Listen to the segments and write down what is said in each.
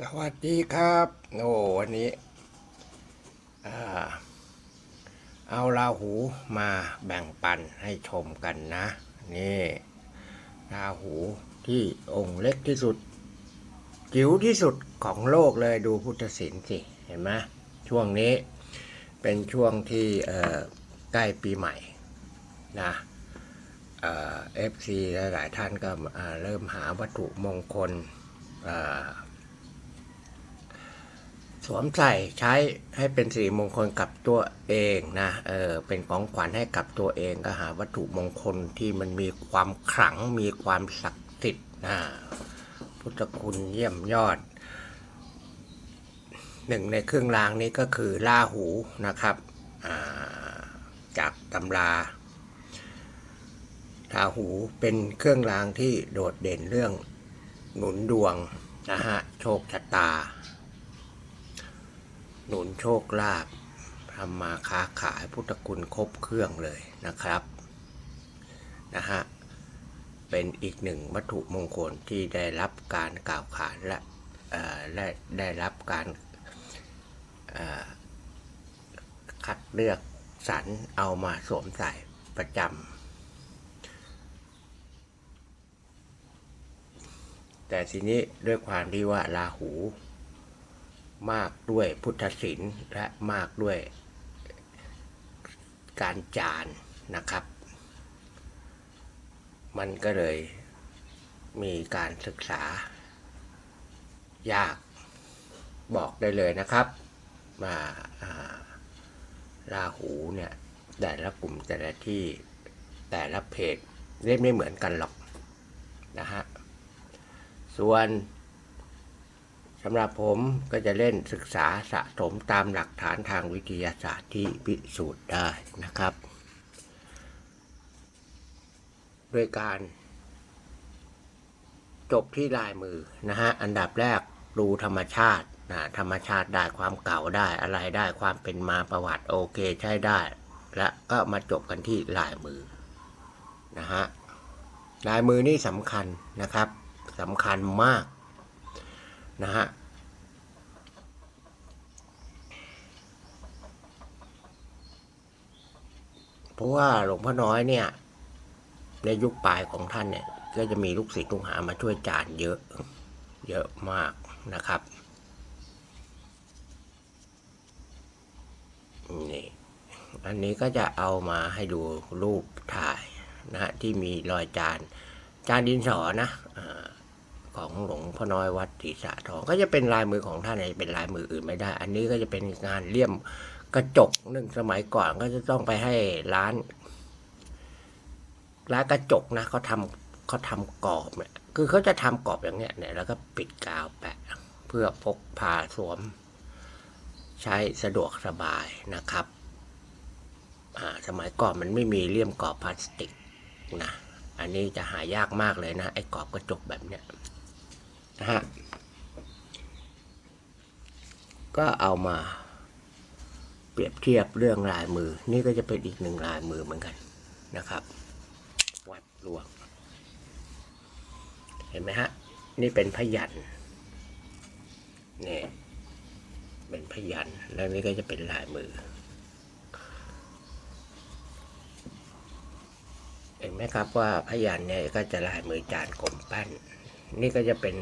สวัสดีครับ โอ้วันนี้เอาราหูมาแบ่งปันให้ชมกันนะ นี่ราหูที่องค์เล็กที่สุด จิ๋วที่สุดของโลกเลยดูพุทธศิลป์สิ เห็นไหมช่วงนี้เป็นช่วงที่ใกล้ปีใหม่นะเอฟซีหลายท่านก็เริ่มหาวัตถุมงคล สวมใส่ใช้ให้เป็นสิริมงคลกับตัวเองนะเออเป็นของขวัญให้กับตัวเองก็หาวัตถุมงคลที่มันมีความขลังมีความศักดิ์สิทธิ์นะพุทธคุณเยี่ยมยอดหนึ่งในเครื่องรางนี้ก็คือลาหูนะครับาจากตำราลาหูเป็นเครื่องรางที่โดดเด่นเรื่องหนุนดวงนะฮะโชคชะตา หนุนโชคลาภทำมาค้าขายพุทธคุณครบเครื่องเลยนะครับนะฮะเป็นอีกหนึ่งวัตถุมงคลที่ได้รับการกล่าวขานและได้ได้รับการคัดเลือกสรรเอามาสวมใส่ประจำแต่ทีนี้ด้วยความที่ว่าราหู มากด้วยพุทธศิลป์และมากด้วยการจานนะครับ มันก็เลยมีการศึกษา ยากบอกได้เลยนะครับมาอ่าราหูเนี่ยแต่ละกลุ่มแต่ละที่แต่ละเพจเล่นไม่เหมือนกันหรอกนะฮะส่วน สำหรับผมก็จะเล่นศึกษาสะสมตามหลักฐานทางวิทยาศาสตร์ที่พิสูจน์ได้นะครับด้วยการจบที่ลายมือนะฮะ อันดับแรกดูธรรมชาตินะธรรมชาติได้ความเก่าได้อะไรได้ความเป็นมาประวัติโอเคใช้ได้ และก็มาจบกันที่ลายมือนะฮะลายมือนี่สำคัญนะครับสำคัญมากนะฮะ เพราะว่าหลวงพ่อน้อยเนี่ย ในยุคปลายของท่านเนี่ย ก็จะมีลูกศิษย์ลูกหามาช่วยจานเยอะ เยอะมากนะครับ นี่อันนี้ก็จะเอามาให้ดูรูปถ่ายนะฮะที่มีรอยจาน จานดินสอนะของหลวงพ่อน้อยวัดศรีสะทอง ก็จะเป็นลายมือของท่านเป็นลายมืออื่นไม่ได้ อันนี้ก็จะเป็นงานเลี่ยม กระจกหนึ่งสมัยก่อนก็จะต้องไปให้ร้าน ร้านกระจกนะเขาทำเขาทำกรอบเนี่ยคือเขาจะทำกรอบอย่างเงี้ยเนี่ยแล้วก็ปิดกาวแปะ เพื่อพกพาสวม ใช้สะดวกสบายนะครับอ่าสมัยก่อนมันไม่มีเลี่ยมกรอบพลาสติกนะอันนี้จะหายากมากเลยนะไอ้กรอบกระจกแบบเนี้ยนะฮะก็เอามา เปรียบเทียบเรื่องลายมือ นี่ก็จะเป็นอีกหนึ่งลายมือเหมือนกันนะครับ วัดหลวงเห็นไหมฮะ นี่เป็นพยันนี่เป็นพยันแล้วนี่ก็จะเป็นลายมือเห็นไหมครับว่าพยันเนี่ยก็จะลายมือจานกลมปั้น นี่ก็จะเป็น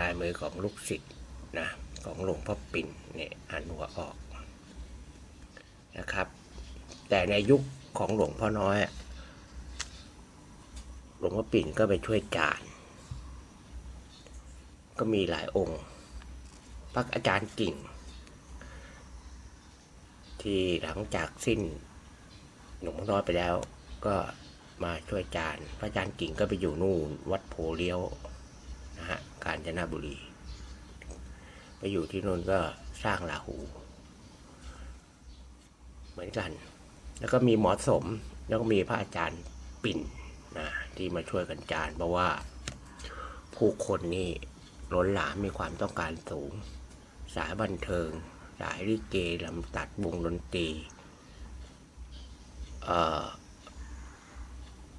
ลายมือของลูกศิษย์นะของหลวงพ่อปิ่นเนี่ยอ่านหัวออก นะครับ แต่ในยุคของหลวงพ่อน้อย หลวงพ่อปิ่นก็ไปช่วยจาน ก็มีหลายองค์ พักอาจารย์กิ่ง ที่หลังจากสิ้นหลวงพ่อน้อยไปแล้ว ก็มาช่วยจานพระอาจารย์กิ่งก็ไปอยู่นู่นวัดโพเลี้ยวนะฮะกาญจนบุรี ไปอยู่ที่นู่นก็สร้างลาหู เหมือนกัน แล้วก็มีหมอสม แล้วก็มีพระอาจารย์ปิ่นนะที่มาช่วยกันจานเพราะว่าผู้คนนี่ล้นหลามมีความต้องการสูง สายบันเทิง สายลิเกลำตัดวงดนตรี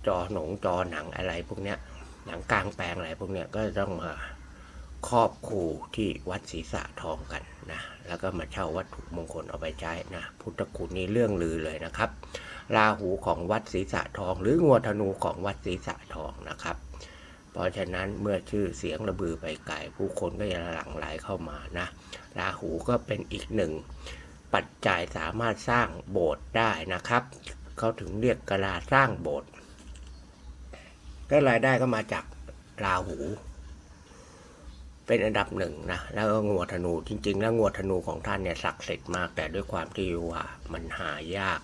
จอหนงจอหนังอะไรพวกเนี้ยหนังกลางแปลงอะไรพวกเนี้ยก็ต้องมา ครอบครูที่วัดศรีสะทองกันนะแล้วก็มาเช่าวัตถุมงคลเอาไปใช้นะพุทธคุณนี่เรื่องลือเลยนะครับ ราหูของวัดศรีสะทอง หรืองัวธนูของวัดศรีสะทองนะครับ เพราะฉะนั้นเมื่อชื่อเสียงระบือไปไกลผู้คนก็จะหลั่งไหลเข้ามานะราหูก็เป็นอีกหนึ่ง ปัจจัยสามารถสร้างโบสถ์ได้นะครับเขาถึงเรียกกะลาสร้างโบสถ์ก็รายได้ก็มาจากราหู เป็นอันดับหนึ่งนะแล้วก็งัวธนูจริง ๆ แล้วงัวธนูของท่านเนี่ยศักดิ์สิทธิ์มาก แต่ด้วยความที่ว่ามันหายาก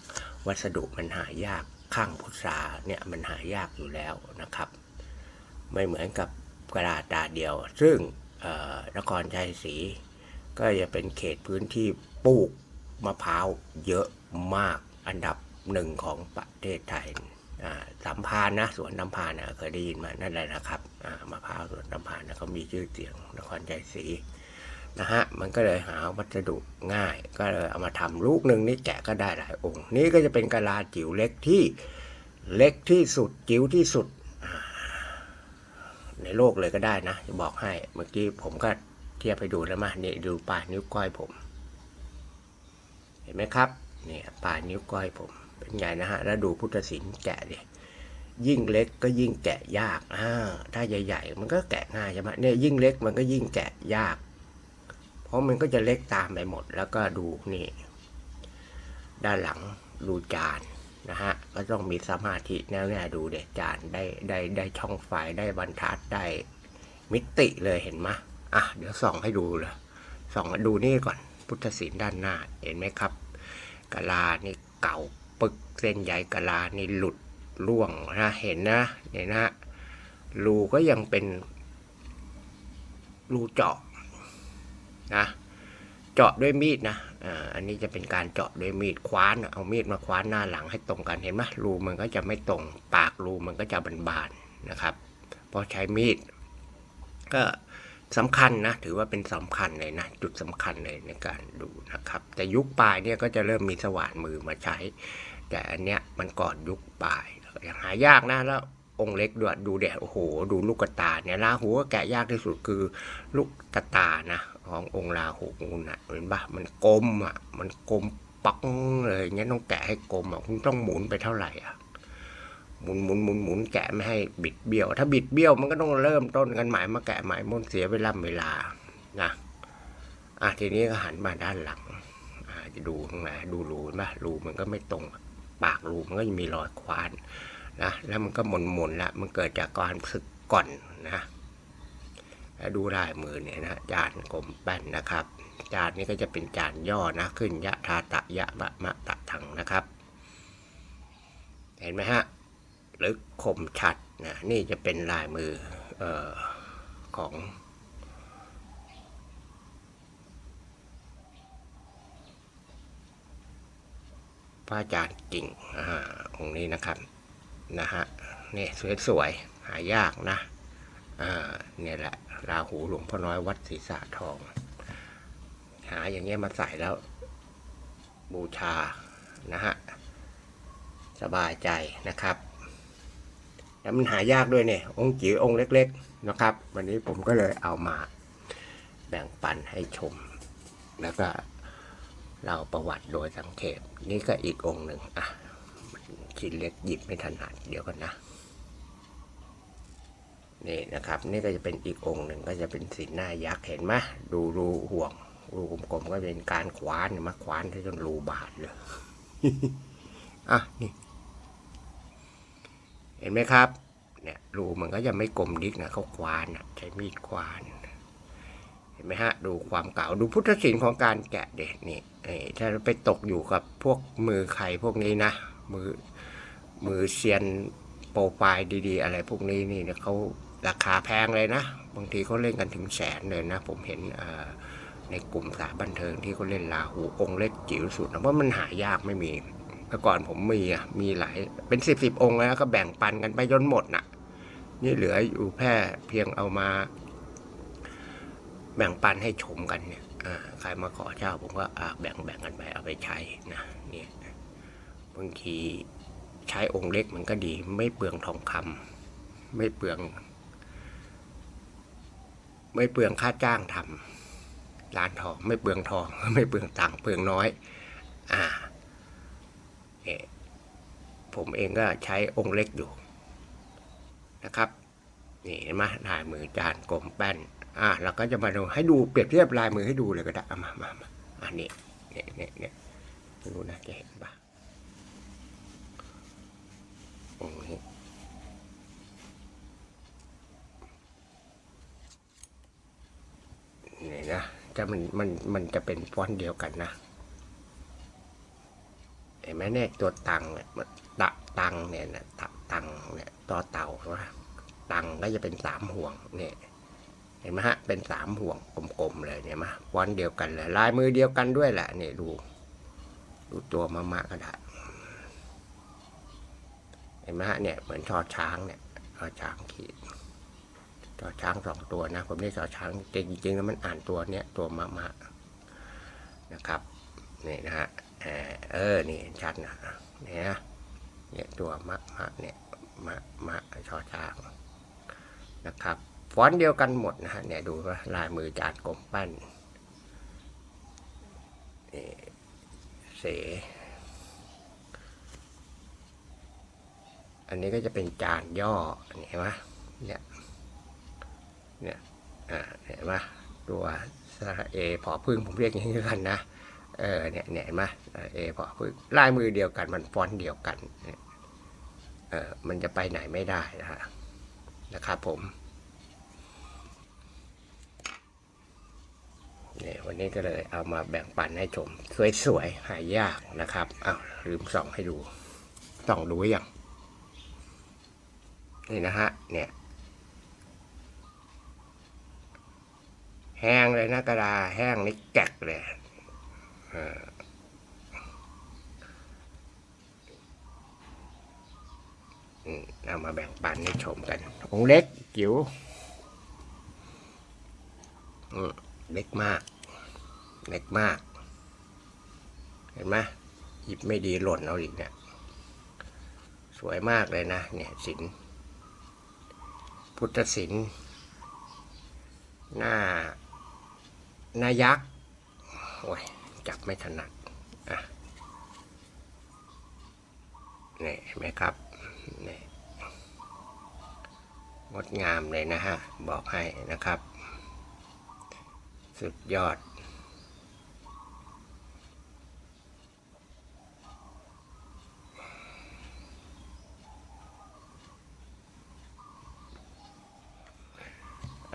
วัสดุมันหายากข้างพุทราเนี่ยมันหายากอยู่แล้วนะครับ ไม่เหมือนกับกระดาษตาเดียว ซึ่งนครชัยศรีก็จะเป็นเขตพื้นที่ปลูกมะพร้าวเยอะมากอันดับหนึ่งของประเทศไทย สัมพานนะสวนน้ำพานนะเคยได้ยินมานั่นแหละนะครับมะพร้าวสวนน้ำพานนะเขามีชื่อเสียงนครชัยศรีนะฮะมันก็เลยหาวัสดุง่าย ก็เลยเอามาทำลูกหนึ่งนี่แกะก็ได้หลายองค์ นี่ก็จะเป็นกะลาจิ๋วเล็กที่เล็กที่สุดจิ๋วที่สุด ในโลกเลยก็ได้นะจะบอกให้เมื่อกี้ผมก็เทียบไปดูแล้วมาเนี่ดูปลายนิ้วก้อยผม เห็นไหมครับเนี่ยปลายนิ้วก้อยผม เป็นไงนะฮะ แล้วดูพุทธศิลป์แกะดิยิ่งเล็กก็ยิ่งแกะยากอ่าถ้าใหญ่ ๆ มันก็แกะง่ายใช่ไหมเนี่ยยิ่งเล็กมันก็ยิ่งแกะยาก เพราะมันก็จะเล็กตามไปหมด แล้วก็ดูนี่ ด้านหลังดูจานนะฮะ ก็ต้องมีสมาธิแน่วแน่ดูเด็ดจานได้ได้ได้ช่องไฟได้บรรทัดได้มิติเลยเห็นไหมอะเดี๋ยวส่องให้ดูเลยส่องดูนี่ก่อนพุทธศิลป์ด้านหน้าเห็นไหมครับกะลานี่เก่า ปึกเส้นใยกะลานี่หลุดร่วงนะเห็นนะเห็นนะรูก็ยังเป็นรูเจาะนะเจาะด้วยมีดนะอ่าอันนี้จะเป็นการเจาะด้วยมีดคว้านเอามีดมาคว้านหน้าหลังให้ตรงกันเห็นไหมรูมันก็จะไม่ตรง ปากรูมันก็จะบานๆนะครับพราะใช้มีด ก็สำคัญนะถือว่าเป็นสำคัญเลยนะจุดสำคัญเลยในการดูนะครับ แต่ยุคปลายเนี่ยก็จะเริ่มมีสว่านมือมาใช้ แต่อันเนี้ยมันก่อนยุคปลายอย่างหายากนะแล้วองค์เล็กด้วยดูเด็โอ้โห ดูลูกกระตาเนี่ยราหูก็แกะยากที่สุดคือลูกกระตานะ ขององค์ราหูนะเห็นปะมันกลมอะ มันกลมปังเลยอย่างเงี้ยต้องแกะให้กลมอะคุณต้องหมุนไปเท่าไหร่อะหมุนหมุนหมุนหมุนแกะไม่ให้บิดเบี้ยว ถ้าบิดเบี้ยวมันก็ต้องเริ่มต้นกันใหม่มาแกะใหม่มันเสียเวลาเวลานะอะทีนี้ก็หันมาด้านหลังอ่าจะดูตรงไหนดูรูเห็นปะรูมันก็ไม่ตรง ปากรูมันก็ยังมีรอยควานนะแล้วมันก็หมุนหมุนละมันเกิดจากการสึกก่อนนะแล้วดูลายมือเนี่ยนะจานกลมแป้นนะครับ จานนี้ก็จะเป็นจานย่อนะขึ้นยะทาตะยะมะมะตะถังนะครับ เห็นไหมฮะหรือคมชัดนะนี่จะเป็นลายมือออของ พระอาจารย์กิ่งอ่าองค์นี้นะครับนะฮะนี่สวยๆหายากนะอ่าเนี่ยแหละราหูหลวงพ่อน้อยวัดศรีสะทอง หาอย่างเงี้ยมาใส่แล้ว บูชานะฮะสบายใจนะครับแล้วมันหายากด้วยเนี่ยองค์จิ๋วองค์เล็ก ๆนะครับ วันนี้ผมก็เลยเอามาแบ่งปันให้ชมแล้วก็ เราประวัติโดยสังเขปนี่ก็อีกองค์หนึ่งอะชิ้นเล็กหยิบไม่ถนัดเดี๋ยวกันนะนี่นะครับ นี่ก็จะเป็นอีกองค์หนึ่งก็จะเป็นสีหน้ายักษ์เห็นไหมดูรูห่วงรูกลมๆก็เป็นการขวานมาขวานจนรูบาดเลยอะนี่ เห็นไหมครับ เนี่ยรูมันก็จะไม่กลมดิกนะเขาควานอะใช้มีดควาน เห็นไหมฮะ ดูความเก่าดูพุทธศิลป์ของการแกะเด็ดนี่ถ้าไปตกอยู่กับพวกมือใครพวกนี้นะ มือมือเซียนโปรไฟล์ดีๆ อะไรพวกนี้นี่เนี่ยเขาราคาแพงเลยนะ บางทีเขาเล่นกันถึงแสนเลยนะ ผมเห็นในกลุ่มสายบันเทิงที่เขาเล่นลาหูองค์เล็กจิ๋วสุดนะเพราะมันหายากไม่มีเมื่อก่อนผมมีอะมีหลายเป็นสิบสิบองค์แล้วก็แบ่งปันกันไปจนหมดน่ะ นี่เหลืออยู่แค่เพียงเอามา แบ่งปันให้ชมกันเนี่ยใครมาขอเช่าผมก็แบ่งแบ่งกันไปเอาไปใช้นะเนี่ยบางทีใช้องค์เล็กมันก็ดี ไม่เปลืองทองคำไม่เปลือง ไม่เปลืองค่าจ้างทำร้านทองไม่เปลืองทอง ไม่เปลืองตังค์เปลืองน้อย อ่าเนี่ยผมเองก็ใช้องค์เล็กอยู่นะครับ นี่เห็นไหมลายมือจานกลมแป้น อะเราก็จะมาดูให้ดูเปรียบเทียบลายมือให้ดูเลยก็ได้เอามามามาอันนี้เนี่ยเนี่ยเนี่ยไม่รู้นะจะเห็นปะโองค์นี้นี่นะจะมันมันมันจะเป็นฟอนต์เดียวกันนะเห็นไหมเนี่ยตัวตังเนี่ยมันตะตังเนี่ยนะตะตังเนี่ยต่อเต่าใช่ไหมตังก็จะเป็นสามห่วงเนี่ย เห็นไหมฮะ เป็นสามห่วงกลมๆเลยเนี่ยมาฟอนเดียวกันเลยลายมือเดียวกันด้วยแหละเนี่ยดู ดูตัวมะมะก็ได้เห็นไหมฮะเนี่ยเหมือนชอช้างเนี่ยชอช้างขีดชอช้างสองตัวนะ ผมเรียกชอช้างจริงๆแล้วมันอ่านตัวเนี้ยตัวมะมะนะครับนี่นะฮะเออเออนี่เห็นชัดนะเนี่ยนะเนี่ยตัวมะมะเนี่ยมะมะชอช้างนะครับ ฟอนต์เดียวกันหมดนะฮะเนี่ยดูว่าลายมือจานกลมปั้นนี่เส อันนี้ก็จะเป็นจานย่อนี่เห็นไหมเนี่ยเนี่ยอ่าเห็นไหมตัวสระเอพอพึ่งผมเรียกอย่างนี้กันนะเออเนี่ยเนี่ยเห็นไหมเอพอพึ่งลายมือเดียวกันมันฟอนต์เดียวกันเนี่ยเออมันจะไปไหนไม่ได้นะฮะนะครับผม เนี่ยวันนี้ก็เลยเอามาแบ่งปันให้ชม สวยๆหายากนะครับอ้าวลืมส่องให้ดูส่องดูอยังนี่นะฮะเนี่ยแห้งเลยนะกระดาแห้งนี่แกะเลยเอามาแบ่งปันให้ชมกัน องเล็กจิ๋วอืม เล็กมาก เล็กมาก เห็นไหมหยิบไม่ดีหล่นเอาอีกเนี่ย สวยมากเลยนะ เนี่ยศิลพุทธศิลหน้านายักษ์โอ้ยจับไม่ถนัดอะนี่เห็นไหมครับนี่งดงามเลยนะฮะ บอกให้นะครับ สุดยอด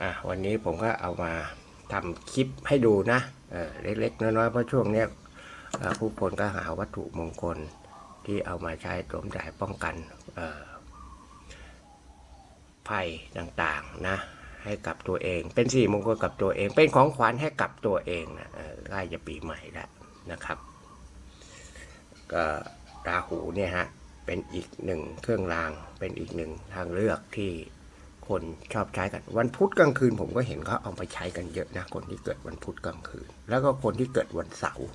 อะวันนี้ผมก็เอามาทำคลิปให้ดูนะเเล็กๆ น้อยๆ เพราะช่วงนี้ผู้คนก็หาวัตถุมงคลที่เอามาใช้สวมใส่ป้องกันภัยต่างๆนะ ให้กับตัวเอง เป็นสี่มงคลกับตัวเอง เป็นของขวัญให้กับตัวเองนะใกล้จะปีใหม่แล้วนะครับก็ราหูเนี่ยฮะเป็นอีกหนึ่งเครื่องราง เป็นอีกหนึ่งทางเลือกที่คนชอบใช้กัน วันพุธกลางคืนผมก็เห็นเขาเอาไปใช้กันเยอะนะคนที่เกิดวันพุธกลางคืน แล้วก็คนที่เกิดวันเสาร์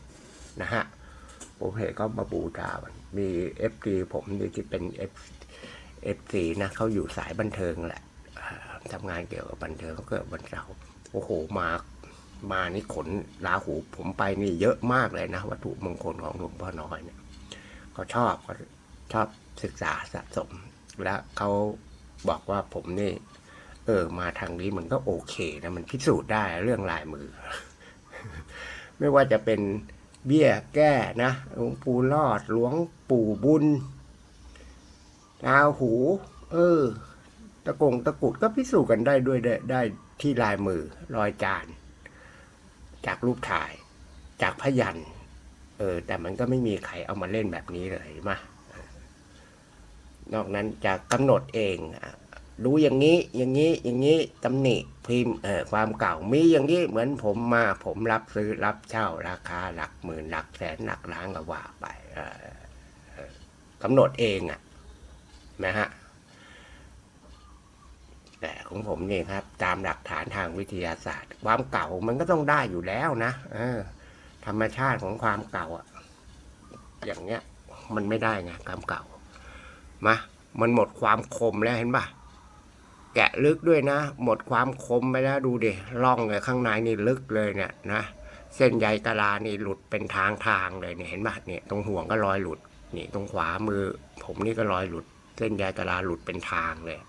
นะฮะผมเห็นเขามาบูชามีเอฟซีผมนี่ที่เป็นเอฟเอฟซีนะเขาอยู่สายบันเทิงแหละ ทำงานเกี่ยวกับบันเทิงเขาเกิดวันเสาร์โอ้โหมามานี่ขนลาหูผมไปนี่เยอะมากเลยนะ วัตถุมงคลของหลวงพ่อน้อยเนี่ยเขาชอบเขาชอบศึกษาสะสม แล้วเขาบอกว่าผมนี่ เออ มาทางนี้มันก็โอเคนะมันพิสูจน์ได้เรื่องลายมือ ไม่ว่าจะเป็นเบี้ยแก้นะหลวงปู่รอดหลวงปู่บุญดาหู เออ ตะกงตะกุดก็พิสูจน์กันได้ด้วยได้ได้ที่ลายมือรอยจาน จากรูปถ่าย จากพยันเออแต่มันก็ไม่มีใครเอามาเล่นแบบนี้เลยมานอกนั้นจะกำหนดเองอะดูอย่างนี้อย่างนี้อย่างนี้ตำหนิพิมพ์เออความเก่ามีอย่างนี้เหมือนผมมาผมรับซื้อรับเช่าราคาหลักหมื่นหลักแสนหลักล้านก็ว่าไปกำหนดเองอะนะฮะ แต่ของผมนี่ครับ ตามหลักฐานทางวิทยาศาสตร์ ความเก่ามันก็ต้องได้อยู่แล้วนะออธรรมชาติของความเก่าอะอย่างเนี้ย มันไม่ได้ไงความเก่ามามันหมดความคมแล้วเห็นป่ะแกะลึกด้วยนะ หมดความคมไปแล้วดูดิร่องเลยข้างในนี่ลึกเลยเนี่ยนะเส้นใยกะลานี่หลุดเป็นทางทางเลยเนี่ยเห็นปะเนี่ยตรงห่วงก็รอยหลุดนี่ตรงขวามือ ผมนี่ก็รอยหลุด เส้นใยกะลาหลุดเป็นทางเลย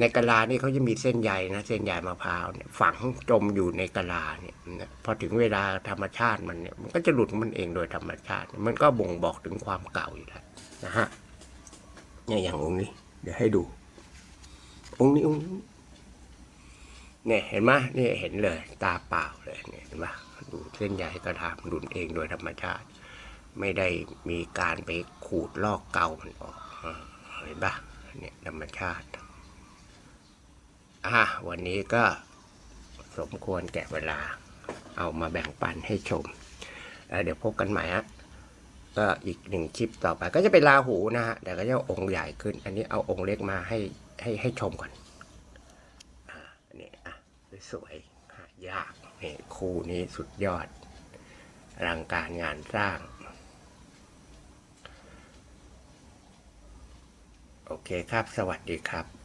ในกะลานี่เขาจะมีเส้นใยนะเส้นใยมะพร้าวเนี่ยฝังจมอยู่ในกะลาเนี่ยพอถึงเวลาธรรมชาติมันเนี่ยมันก็จะหลุดมันเองโดยธรรมชาติ มันก็บ่งบอกถึงความเก่าอยู่แล้วนะฮะเนี่ยอย่างองค์นี้ เดี๋ยวให้ดู องค์นี้องค์เนี่ยเห็นไหมเนี่ยเห็นเลย ตาเปล่าเลยเนี่ยเห็นไหมดูเส้นใยกระทำหลุดเองโดยธรรมชาติ ไม่ได้มีการไปขูดลอกเก่ามันออกเห็นปะเนี่ยธรรมชาติ อะวันนี้ก็สมควรแก่เวลา เอามาแบ่งปันให้ชมเอ่อเดี๋ยวพบกันใหม่ฮะก็อีกหนึ่งคลิปต่อไป ก็จะเป็นลาหูนะฮะแต่ก็จะองค์ใหญ่ขึ้น อันนี้เอาองค์เล็กมาให้ให้ให้ชมก่อนอ่าอันนี้อะสวยหายากนี่คู่นี้สุดยอดอลังการงานสร้าง โอเคครับ สวัสดีครับ